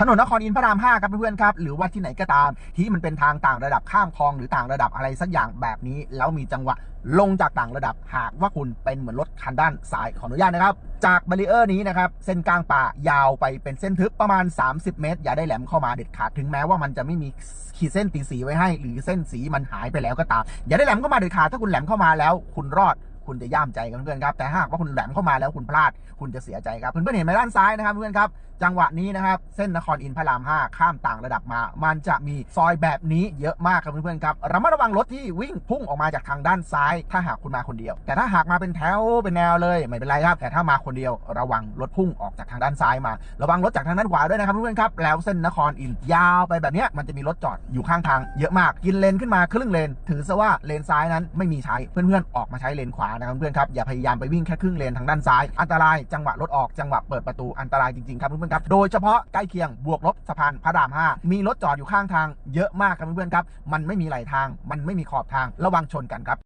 ถนนนครอินทร์พระราม5ครับเพื่อนๆครับหรือว่าที่ไหนก็ตาม ที่มันเป็นทางต่างระดับข้ามคลองหรือต่างระดับอะไรสักอย่างแบบนี้ แล้วมีจังหวะลงจากต่างระดับหากว่าคุณเป็นเหมือนรถคันด้านซ้ายขออนุญาตนะครับ จากบารีเออร์นี้นะครับ เส้นกลางป่ายาวไปเป็นเส้นทึบประมาณ 30 เมตร อย่าได้แหลมเข้ามาเด็ดขาดถึงแม้ว่ามันจะไม่มีขีดเส้นตีสีไว้ให้ หรือเส้นสีมันหายไปแล้วก็ตาม อย่าได้แหลมเข้ามาเด็ดขาดถ้าคุณแหลมเข้ามาแล้ว คุณรอด คุณจะย่ามใจกันเพื่อนครับ แต่ถ้าหากว่าคุณแหลมเข้ามาแล้วคุณพลาด คุณจะเสียใจครับ เพื่อนๆเห็นไหมด้านซ้ายนะครับเพื่อนครับ จังหวะนี้นะครับ เส้นนครอินพระราม 5 ข้ามต่างระดับมา มันจะมีซอยแบบนี้เยอะมากครับเพื่อนๆครับ ระมัดระวังรถที่วิ่งพุ่งออกมาจากทางด้านซ้าย ถ้าหากคุณมาคนเดียว แต่ถ้าหากมาเป็นแถวเป็นแนวเลยไม่เป็นไรครับ แต่ถ้ามาคนเดียว ระวังรถพุ่งออกจากทางด้านซ้ายมา ระวังรถจากทางด้านขวาด้วยนะครับเพื่อนๆครับ แล้วเส้นนครอินยาวไปแบบนี้มันจะมีรถจอดอยู่ข้างทางเยอะมาก กินเลนขึ้นมาครึ่งเลน ถือซะว่าเลนซ้ายนั้นไม่มีใช้เพื่อนๆออกมาใช้เลนขวานะครับเพื่อนครับอย่าพยายามไปวิ่งแค่ครึ่งเลนทางด้านซ้าย อันตรายจังหวะรถออกจังหวะเปิดประตูอันตรายจริงๆครับเพื่อนครับโดยเฉพาะใกล้เคียงบวกลบสะพานพระราม 5 มีรถจอดอยู่ข้างทางเยอะมากครับเพื่อนครับมันไม่มีไหลทาง มันไม่มีขอบทางระวังชนกันครับ